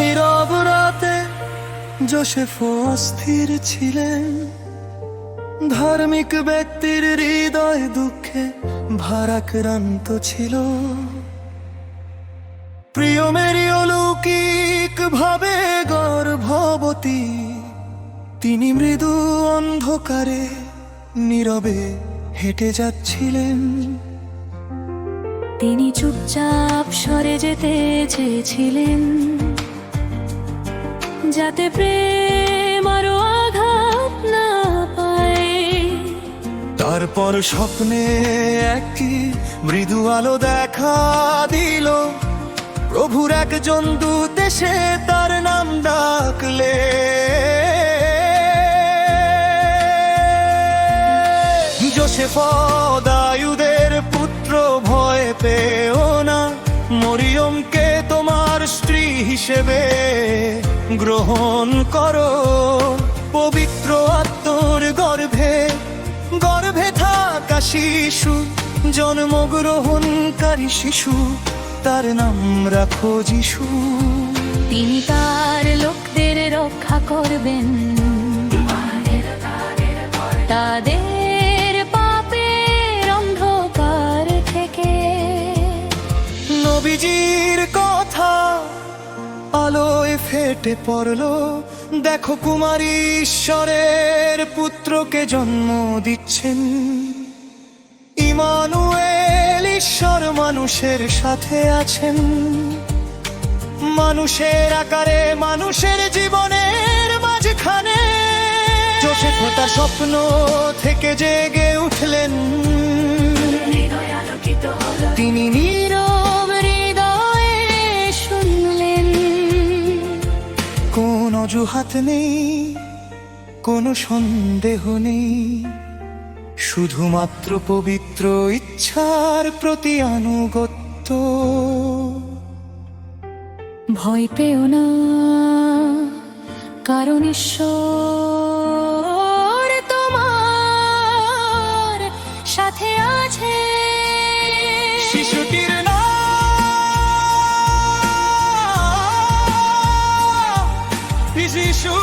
নীরব রাতে জোসেফ অস্থির ছিলেন। ধার্মিক ব্যক্তির হৃদয় দুঃখে ভারাক্রান্ত ছিল। প্রিয় মেরি অলৌকিক ভাবে গর্ভবতী, তিনি মৃদু অন্ধকারে নীরবে হেঁটে যাচ্ছিলেন। তিনি চুপচাপ সরে যেতে চেয়েছিলেন। যাতে প্রেম আরও আঘাত না পায়। তারপর স্বপ্নে একটি মৃদু আলো দেখা দিল। প্রভুর একজন দূত এসে তার নাম ডাকলে। জোসেফ দায়ুদের পুত্র ভয় পেও না। মরিয়মকে তোমার স্ত্রী হিসেবে গ্রহণ করো। পবিত্র আত্মর গর্ভে গর্ভে থাকা শিশু, জন্মগ্রহণকারী শিশু, তার নাম রাখো যিশু। তিনি তার লোকদের রক্ষা করবেন। তাদের ফেটে পড়ল। দেখো কুমারী ঈশ্বরের পুত্রকে জন্ম দিচ্ছেন। ইমানুয়েল ঈশ্বর মানুষের সাথে আছেন। মানুষের আকারে, মানুষের জীবনের মাঝখানে। জোসেফ তার স্বপ্ন থেকে জেগে উঠলেন। তিনি নীরব অজুহাত নেই, কোনো সন্দেহ নেই। শুধুমাত্র পবিত্র ইচ্ছার প্রতি আনুগত্য। ভয় পেও না, কারণ ঈশ্বর যিশু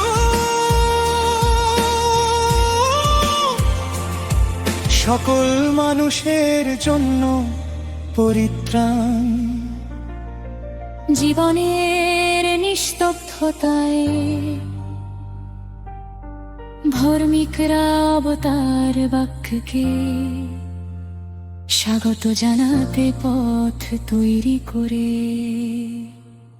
সকল মানুষের জন্য পরিত্রাণ। জীবনের নিস্তব্ধতায় ভর্মিকরা অবতার বাক্যকে স্বাগত জানাতে পথ তৈরি করে।